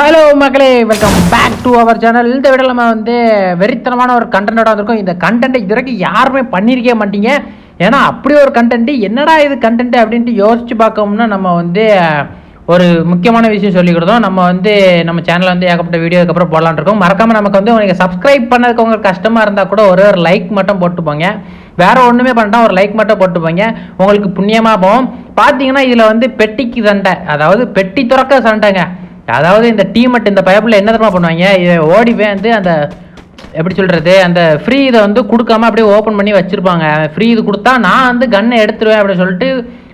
Hello மக்களே. Welcome back to our channel இந்த video நம்ம வந்து வெறித்தனமான ஒரு கண்டென்ட்டோட வந்திருக்கோம். இந்த கண்டென்ட்டை இது வரைக்கும் யாருமே பண்ணியிருக்கே மாட்டீங்க. ஏன்னா அப்படி ஒரு கண்டென்ட் என்னடா இது கண்டென்ட் அப்படின்ட்டு யோசிச்சு பார்க்கோம்னா நம்ம வந்து ஒரு முக்கியமான விஷயம் சொல்லிக்கிறதும் கொடுத்தோம். நம்ம வந்து நம்ம சேனலில் வந்து ஏகப்பட்ட வீடியோக்கு அப்புறம் போடலான்னு இருக்கோம். மறக்காமல் நமக்கு வந்து உங்களுக்கு சப்ஸ்கிரைப் பண்ணதுக்கு உங்களுக்கு கஷ்டமாக இருந்தால் கூட ஒரே ஒரு லைக் மட்டும் போட்டு போங்க. வேற ஒன்றுமே பண்ணிட்டா ஒரு லைக் மட்டும் போட்டு போங்க. உங்களுக்கு புண்ணியமாக போகும். பார்த்தீங்கன்னா இதில் வந்து பெட்டிக்கு சண்டை. அதாவது பெட்டி துறக்க சண்டைங்க. அதாவது இந்த டீமெட் இந்த பயப்பில் என்ன தரமா பண்ணுவாங்க? இதை ஓடி போய் வந்து அந்த எப்படி சொல்கிறது அந்த ஃப்ரீ இதை வந்து கொடுக்காம அப்படியே ஓப்பன் பண்ணி வச்சுருப்பாங்க. ஃப்ரீ இது கொடுத்தா நான் வந்து கன்னை எடுத்துருவேன் அப்படின்னு சொல்லிட்டு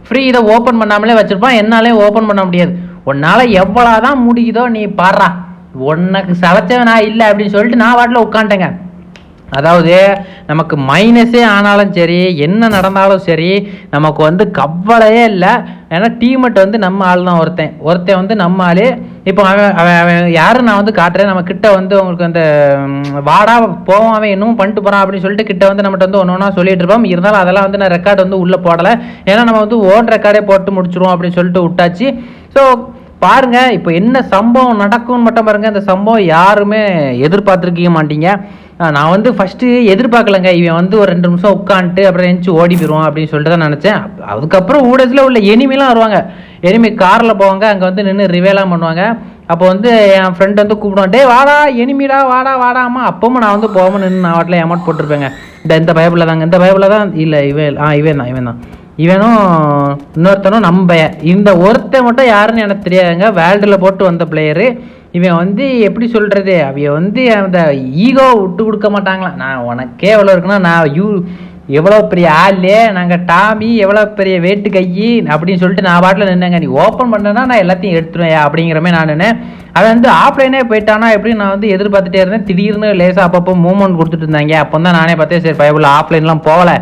ஃப்ரீ இதை ஓப்பன் பண்ணாமலே வச்சுருப்பான். என்னாலே ஓப்பன் பண்ண முடியாது. உன்னால் எவ்வளோ தான் முடியுதோ நீ பாடுறா. உனக்கு சளைச்சவன் நான் இல்லை அப்படின்னு சொல்லிட்டு நான் வாட்டில் உட்காந்துட்டேங்க அதாவது நமக்கு மைனஸே ஆனாலும் சரி என்ன நடந்தாலும் சரி நமக்கு வந்து கவலையே இல்லை. ஏன்னா டீமெட் வந்து நம்ம ஆள் தான் ஒருத்தன். ஒருத்தன் வந்து நம்ம ஆள். இப்போ அவன் அவன் அவன் யாரும் நான் வந்து காட்டுறேன்? நம்ம கிட்ட வந்து உங்களுக்கு அந்த வாடா போவோம் அவன் இன்னும் பண்ணிட்டு போகிறான் அப்படின்னு சொல்லிட்டு கிட்ட வந்து நம்மகிட்ட வந்து ஒன்று ஒன்றா சொல்லிட்டு இருப்போம் இருந்தாலும் அதெல்லாம் வந்து நான் ரெக்கார்டு வந்து உள்ளே போடலை. ஏன்னா நம்ம வந்து ஓன் ரெக்கார்டே போட்டு முடிச்சிருவோம் அப்படின்னு சொல்லிட்டு விட்டாச்சு. ஸோ பாருங்க இப்போ என்ன சம்பவம் நடக்கும்னு மட்டும் பாருங்கள் இந்த சம்பவம் யாருமே எதிர்பார்த்துருக்க மாட்டீங்க. நான் வந்து ஃபஸ்ட்டு எதிர்பார்க்கலங்க. இவன் வந்து ஒரு ரெண்டு நிமிஷம் உட்காந்துட்டு அப்புறம் எழுந்துச்சு ஓடி போயிடுவான் அப்படின்னு சொல்லிட்டு தான் நினச்சேன். அதுக்கப்புறம் ஊடகத்தில் உள்ள எனிமிலாம் வருவாங்க. எனிமி காரில் போவாங்க அங்கே வந்து நின்று ரிவேலாம் பண்ணுவாங்க. அப்போ வந்து என் ஃப்ரெண்ட் வந்து கூப்பிடுவான் டே வாடா எனிமிடா வாடா வாடாமா அப்பவும் நான் வந்து போகாமல் நின்று நான் வாட்டில் அமௌண்ட் போட்டிருப்பேங்க. இந்த இந்த பயபில் தாங்க. இந்த பயபில் தான் இல்லை இவன் ஆ இவன் தான் இவன் தான். இவனும் இன்னொருத்தனும் நம்ம இந்த ஒருத்தன் மட்டும் யாருன்னு எனக்கு தெரியாதுங்க. வேர்ல்டில் போட்டு வந்த பிளேயரு இவன் வந்து எப்படி சொல்கிறது அவைய வந்து அந்த ஈகோ விட்டு கொடுக்க மாட்டாங்களாம் நான் உனக்கே எவ்வளோ இருக்குன்னா நான் யூ எவ்வளோ பெரிய ஆள்? நாங்கள் டாமி எவ்வளோ பெரிய வேட்டு கை அப்படின்னு சொல்லிட்டு நான் பாட்டில் நின்னேங்க. நீ ஓப்பன் பண்ணனா நான் எல்லாத்தையும் எடுத்துருவேன் அப்படிங்கிற மாதிரி நான் நின்னேன். அவன் வந்து ஆஃப்லைனே போயிட்டானா எப்படி? நான் வந்து எதிர்பார்த்துட்டே இருந்தேன். திடீர்னு லேசாக அப்பப்போ மூவ்மெண்ட் கொடுத்துட்டு இருந்தாங்க. அப்போ தான் நானே பார்த்தேன் சரி பயபுள்ள ஆஃப்லைன்லாம் போகல.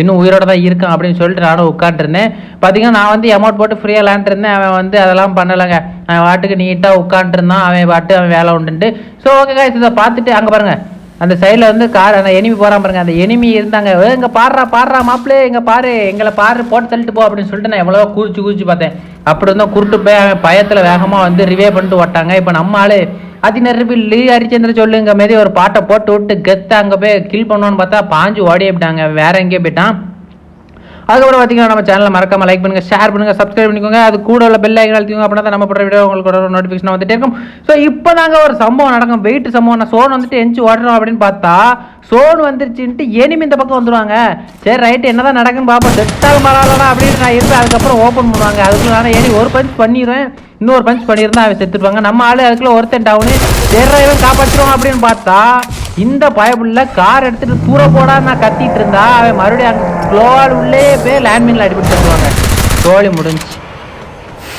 இன்னும் உயிரோட தான் இருக்கான் அப்படின்னு சொல்லிட்டு நானும் உட்காந்துருந்தேன் பார்த்தீங்கன்னா நான் வந்து அமௌண்ட் போட்டு ஃப்ரீயாக விளாண்டுருந்தேன் அவன் வந்து அதெல்லாம் பண்ணலைங்க. அவன் வாட்டுக்கு நீட்டாக உட்காந்துருந்தான் அவன் பாட்டு அவன் வேலை உண்டுன்ட்டு. ஸோ ஓகே இதை பார்த்துட்டு அங்கே பாருங்க. அந்த சைடில் வந்து கார் அந்த எனிமி போகிறான் பாருங்க. அந்த எனிமி இருந்தாங்க. இங்கே பாடுறா பாடுறா மாப்பிள்ளே இங்கே பாரு எங்களை பாரு போட்டு தள்ளிட்டு போ அப்படின்னு சொல்லிட்டு நான் எவ்வளோ கூச்சி கூச்சி பார்த்தேன். அப்படி இருந்தால் குருட்டு போய் பயத்தில் வேகமாக வந்து ரிவே பண்ணிட்டு ஓட்டாங்க. இப்போ நம்ம ஆளு அதிநெருப்பில் லீ ஹரிச்சந்திர சொல்லுங்க மாரி ஒரு பாட்டை போட்டு விட்டு கெத்து அங்கே போய் கில் பண்ணுவோன்னு பார்த்தா பாஞ்சு ஓடி போயிட்டாங்க. வேற எங்கேயோ போயிட்டான். அதுக்கப்புறம் பார்த்தீங்கன்னா நம்ம சேனலை மறக்காம லைக் பண்ணுங்க ஷேர் பண்ணுங்க சப்ஸ்கிரைப் பண்ணிக்கோங்க. அது கூட உள்ள பெல் ஐக்கன் அழுத்திக்கோங்க. அப்படின்னா தான் நம்ம போடுற வீடியோ உங்களுக்கு ஒரு நோட்டிஃபிகேஷன் வந்துட்டே இருக்கும். ஸோ இப்போ தாங்க ஒரு சம்பவம் நடக்கும். வெயிட் சம்பவம். நான் சோன் வந்துட்டு எஞ்சி ஓடுறோம் அப்படின்னு பார்த்தா சோன் வந்துருச்சுன்ட்டு எனிமி இந்த பக்கம் வந்துடுவாங்க சரி ரைட்டு என்ன தான் நடக்குன்னு பார்ப்போம். செட்டாக பரவாயில்லடா அப்படின்னு நான் இருப்பேன். அதுக்கப்புறம் ஓப்பன் பண்ணுவாங்க. அதுக்குள்ள நான் ஏனி ஒரு பஞ்ச் பண்ணிடுவேன். இன்னொரு பஞ்ச் பண்ணியிருந்தா அவன் செத்துருப்பாங்க நம்ம ஆள் அதுக்குள்ள ஒருத்தன் டவுனு சரி காப்பாற்றுவோம் அப்படின்னு பார்த்தா இந்த பயப்புள்ள கார் எடுத்துட்டு தூர போடா நான் கத்திட்டு இருந்தா அவன் மறுபடியும் அங்கே க்ளோவால் உள்ளே போய் லேண்ட்மின்ல அடிபட்டு தருவாங்க தோழி முடிஞ்சு.